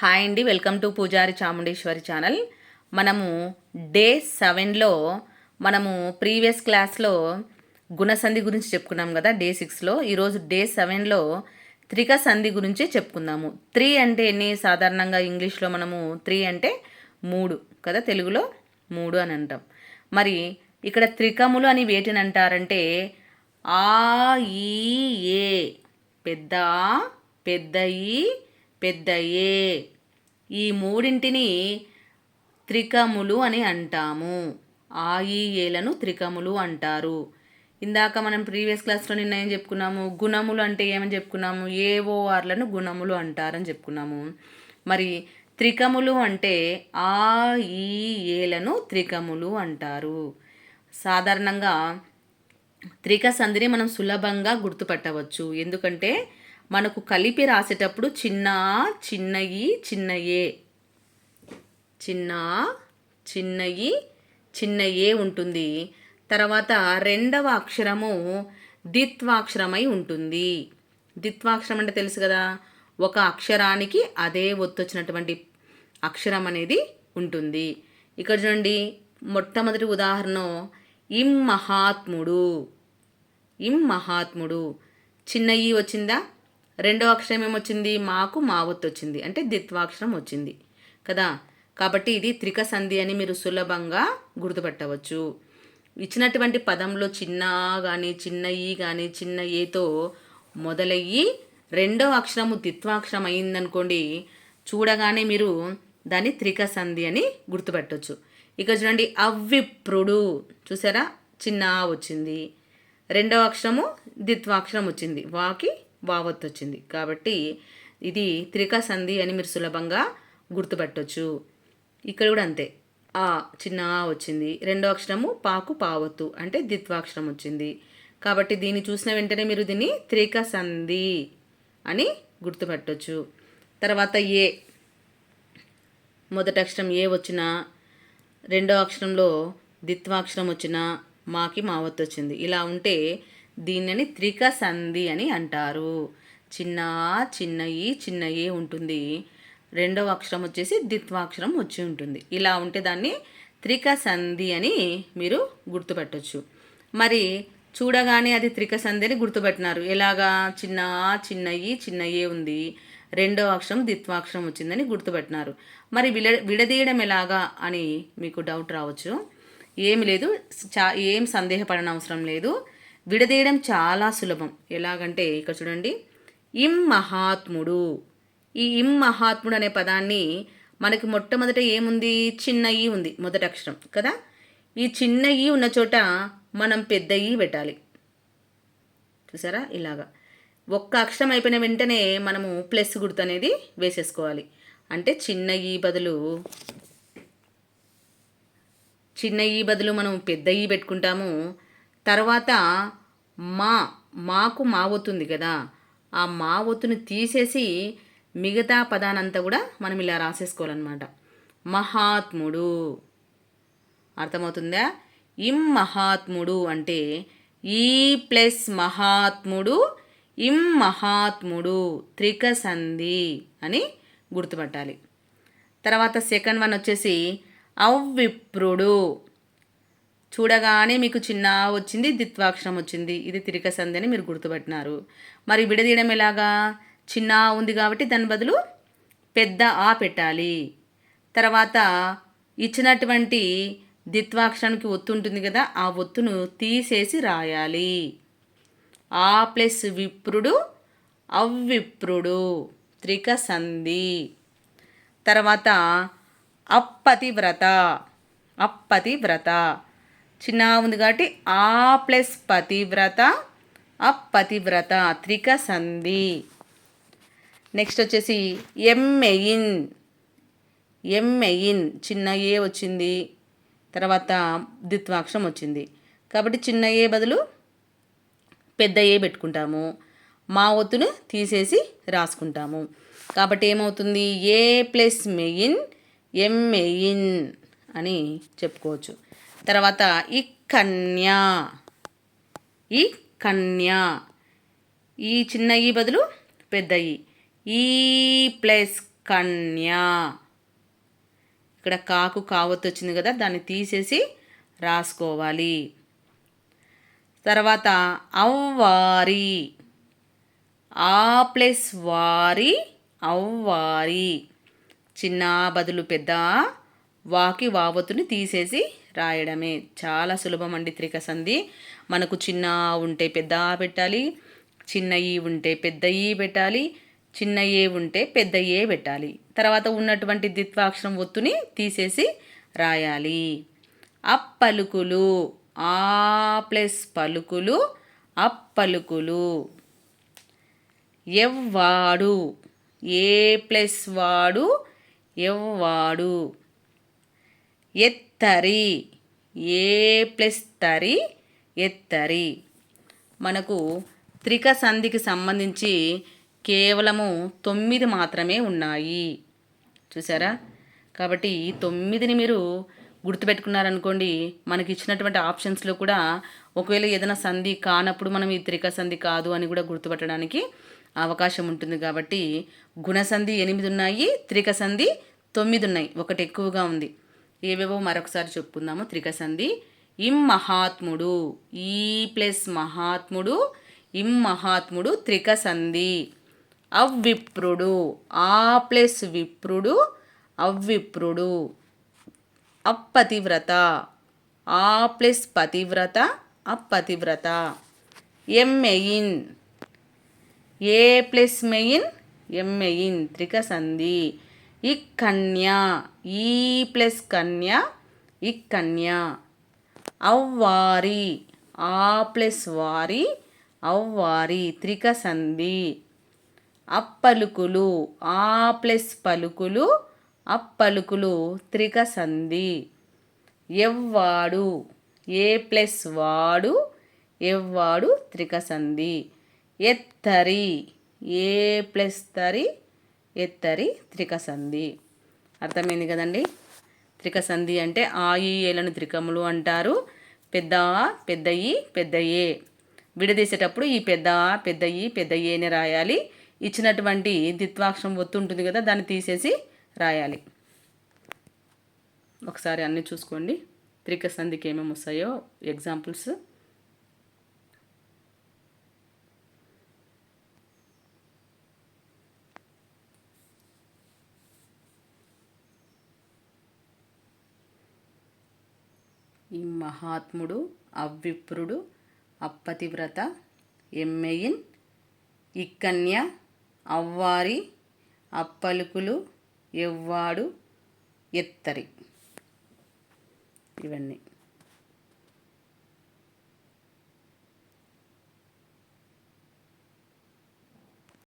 Hi అండి welcome to పూజారి Chamundeshwari channel. మనము డే సెవెన్లో మనము ప్రీవియస్ క్లాస్లో గుణసంధి గురించి చెప్పుకున్నాం కదా డే సిక్స్లో. ఈరోజు డే సెవెన్లో త్రిక సంధి గురించి చెప్పుకుందాము. త్రీ అంటే ఎన్ని? సాధారణంగా ఇంగ్లీష్లో మనము త్రీ అంటే మూడు కదా తెలుగులో మూడు అని అంటాం. మరి ఇక్కడ త్రికములు అని వేటిని అంటారంటే ఆ ఈ ఏ పెద్ద పెద్ద ఈ పెద్ద ఏ ఈ మూడింటిని త్రికములు అని అంటాము. ఆ ఈ ఏలను త్రికములు అంటారు. ఇందాక మనం ప్రీవియస్ క్లాస్లో నిన్న ఏం చెప్పుకున్నాము. గుణములు అంటే ఏమని చెప్పుకున్నాము? ఏఓఆర్లను గుణములు అంటారని చెప్పుకున్నాము. మరి త్రికములు అంటే ఆ ఈ ఏలను త్రికములు అంటారు. సాధారణంగా త్రిక సంధిని మనం సులభంగా గుర్తుపట్టవచ్చు. ఎందుకంటే మనకు కలిపి రాసేటప్పుడు చిన్న చిన్నయి చిన్నయే. చిన్న చిన్నయి చిన్నయే ఉంటుంది. తర్వాత రెండవ అక్షరము ద్విత్వాక్షరమై ఉంటుంది. ద్విత్వాక్షరం అంటే తెలుసు కదా? ఒక అక్షరానికి అదే ఒత్తొచ్చినటువంటి అక్షరం అనేది ఉంటుంది. ఇక్కడ చూడండి మొట్టమొదటి ఉదాహరణ ఇం మహాత్ముడు. ఇం మహాత్ముడు. చిన్న ఈ వచ్చిందా? రెండో అక్షరం ఏమొచ్చింది? మాకు మావత్ వచ్చింది అంటే ద్విత్వాక్షరం వచ్చింది కదా? కాబట్టి ఇది త్రిక సంధి అని మీరు సులభంగా గుర్తుపట్టవచ్చు. ఇచ్చినటువంటి పదంలో చిన్న కానీ చిన్న ఈ కానీ చిన్న ఏతో మొదలయ్యి రెండో అక్షరము ద్విత్వాక్షరం అయిందనుకోండి చూడగానే మీరు దాన్ని త్రిక సంధి అని గుర్తుపెట్టవచ్చు ఇక చూడండి అవ్విప్రుడు చూసారా? చిన్న వచ్చింది రెండవ అక్షరము ద్విత్వాక్షరం వచ్చింది వాకి వావత్ వచ్చింది కాబట్టి ఇది త్రికా సంధి అని మీరు సులభంగా గుర్తుపట్టవచ్చు ఇక్కడ కూడా అంతే. ఆ చిన్న ఆ వచ్చింది. రెండో అక్షరము పాకు పావత్తు అంటే ద్విత్వాక్షరం వచ్చింది. కాబట్టి దీన్ని చూసిన వెంటనే మీరు దీన్ని త్రికా సంధి అని గుర్తుపట్టవచ్చు తర్వాత ఏ. మొదటి అక్షరం ఏ వచ్చినా రెండో అక్షరంలో ద్విత్వాక్షరం వచ్చినా మాకి మావత్తు వచ్చింది ఇలా ఉంటే దీనిని త్రిక సంధి అని అంటారు. చిన్న ఆ, చిన్న ఈ చిన్న ఏ ఉంటుంది. రెండవ అక్షరం వచ్చేసి ద్విత్వాక్షరం వచ్చి ఉంటుంది. ఇలా ఉంటే దాన్ని త్రిక సంధి అని మీరు గుర్తుపెట్టచ్చు. మరి చూడగానే అది త్రిక సంధి అని గుర్తుపెట్టినారు. ఎలాగా? చిన్న ఆ, చిన్న ఈ చిన్న ఏ ఉంది. రెండవ అక్షరం ద్విత్వాక్షరం వచ్చిందని గుర్తుపెట్టినారు. మరి విడ విడదీయడం ఎలాగా అని మీకు డౌట్ రావచ్చు. ఏమి లేదు. చా ఏం సందేహపడనవసరం లేదు. విడదీయడం చాలా సులభం. ఎలాగంటే ఇక్కడ చూడండి. ఇం మహాత్ముడు. ఈ ఇం మహాత్ముడు అనే పదాన్ని మనకి మొట్టమొదట ఏముంది? చిన్న ఈ ఉంది మొదటి అక్షరం కదా? ఈ చిన్న ఈ ఉన్న చోట మనం పెద్ద ఈ పెట్టాలి. చూసారా? ఇలాగా. ఒక్క అక్షరం అయిపోయిన వెంటనే మనము ప్లస్ గుర్తు అనేది వేసేసుకోవాలి. అంటే చిన్న ఈ బదులు చిన్న ఈ బదులు మనం పెద్ద ఈ పెట్టుకుంటాము. తర్వాత మా మాకు మా ఒత్తుంది కదా. ఆ మా ఒత్తుని తీసేసి మిగతా పదానంతా కూడా మనం ఇలా రాసేసుకోవాలన్నమాట. మహాత్ముడు. అర్థమవుతుందా? ఇం మహాత్ముడు అంటే ఈ ప్లస్ మహాత్ముడు ఇం మహాత్ముడు త్రిక సంధి అని గుర్తుపట్టాలి. తర్వాత సెకండ్ వన్ వచ్చేసి అవ్విప్రుడు. చూడగానే మీకు చిన్న వచ్చింది ద్విత్వాక్షరం వచ్చింది. ఇది తిరిక సంధి అని మీరు గుర్తుపట్టినారు. మరి విడదీయడం ఎలాగా? చిన్న ఉంది కాబట్టి దాని బదులు పెద్ద ఆ పెట్టాలి. తర్వాత ఇచ్చినటువంటి ద్విత్వాక్షరానికి ఒత్తు ఉంటుంది కదా ఆ ఒత్తును తీసేసి రాయాలి. ఆ ప్లస్ విప్రుడు అవ్విప్రుడు త్రిక సంధి తర్వాత అప్పతివ్రత అప్పతివ్రత. చిన్న ఉంది కాబట్టి ఆ ప్లస్ పతివ్రత అపతివ్రత త్రిక సంధి. నెక్స్ట్ వచ్చేసి ఎమ్మెయిన్ ఎమ్మెయిన్ చిన్న ఏ వచ్చింది? తర్వాత ద్విత్వాక్షం వచ్చింది. కాబట్టి చిన్న ఏ బదులు పెద్ద ఏ పెట్టుకుంటాము. మా ఒత్తును తీసేసి రాసుకుంటాము. కాబట్టి ఏమవుతుంది? ఏ ప్లస్ మెయిన్ ఎంఎయిన్ అని చెప్పుకోవచ్చు. తర్వాత ఈ కన్య. ఈ కన్య. ఈ చిన్న ఈ బదులు పెద్ద ఈ. ఈ ప్లస్ కన్య. ఇక్కడ కాకు కావత్తు వచ్చింది కదా దాన్ని తీసేసి రాసుకోవాలి. తర్వాత అవ్వారి. ఆ ప్లస్ వారి అవ్వారి. చిన్న బదులు పెద్ద వాకి వావతుని తీసేసి రాయడమే చాలా సులభం అండి త్రిక సంధి మనకు చిన్న ఉంటే పెద్ద పెట్టాలి చిన్న ఈ ఉంటే పెద్ద ఈ పెట్టాలి చిన్న ఏ ఉంటే పెద్ద ఏ పెట్టాలి. తర్వాత ఉన్నటువంటి ద్విత్వాక్షరం ఒత్తుని తీసేసి రాయాలి. అప్పలుకులు ఆ ప్లస్ పలుకులు అప్పలుకులు ఎవ్వాడు ఏ ప్లస్ వాడు ఎవ్వాడు. ఎత్తరి. ఏ ప్లస్ తరి ఎత్తరి. మనకు త్రిక సంధికి సంబంధించి కేవలము తొమ్మిది మాత్రమే ఉన్నాయి. చూసారా కాబట్టి ఈ తొమ్మిదిని మీరు గుర్తుపెట్టుకున్నారనుకోండి మనకి ఇచ్చినటువంటి ఆప్షన్స్లో కూడా ఒకవేళ ఏదైనా సంధి కానప్పుడు మనం ఈ త్రిక సంధి కాదు అని కూడా గుర్తుపట్టడానికి అవకాశం ఉంటుంది కాబట్టి గుణసంధి ఎనిమిది ఉన్నాయి త్రిక సంధి తొమ్మిది ఉన్నాయి. ఒకటి ఎక్కువగా ఉంది. ఏవేవో మరొకసారి చెప్పుకుందాము. త్రిక సంధి ఇం మహాత్ముడు. ఈ ప్లస్ మహాత్ముడు ఇం మహాత్ముడు త్రిక సంధి అవ్విప్రుడు. ఆ ప్లస్ విప్రుడు అవ్విప్రుడు. అప్పతివ్రత. ఆ ప్లస్ పతివ్రత అప్పతివ్రత. ఎమ్మెయిన్ ఏ ప్లస్ మెయిన్ ఎమ్మెయిన్ త్రిక సంధి ఇక్కన్య ఈ ప్లస్ కన్య ఇక్కన్య అవ్వారి ఆ ప్లస్ వారి అవ్వారి త్రిక సంధి అప్పలుకులు ఆ ప్లస్ పలుకులు అప్పలుకులు త్రిక సంధి ఎవ్వాడు ఏ ప్లస్ వాడు ఎవ్వాడు త్రిక సంధి ఎత్తరి ఏ ప్లస్ తరి ఎత్తరి త్రికసంధి. అర్థమైంది కదండి? త్రికసంధి అంటే ఆ ఈ ఏలను త్రికములు అంటారు. పెద్ద పెద్దయి ఏ విడదీసేటప్పుడు ఈ పెద్ద పెద్దయి పెద్దయ్యేని రాయాలి. ఇచ్చినటువంటి ద్విత్వాక్షరం ఒత్తు ఉంటుంది కదా దాన్ని తీసేసి రాయాలి. ఒకసారి అన్నీ చూసుకోండి. త్రికసంధికి ఏమేమి వస్తాయో ఎగ్జాంపుల్స్. ఈ మహాత్ముడు అవ్విప్రుడు అప్పతివ్రత ఎమ్మెయిన్ ఇక్కన్య అవ్వారి అప్పలుకులు ఎవ్వాడు ఎత్తరి. ఇవన్నీ.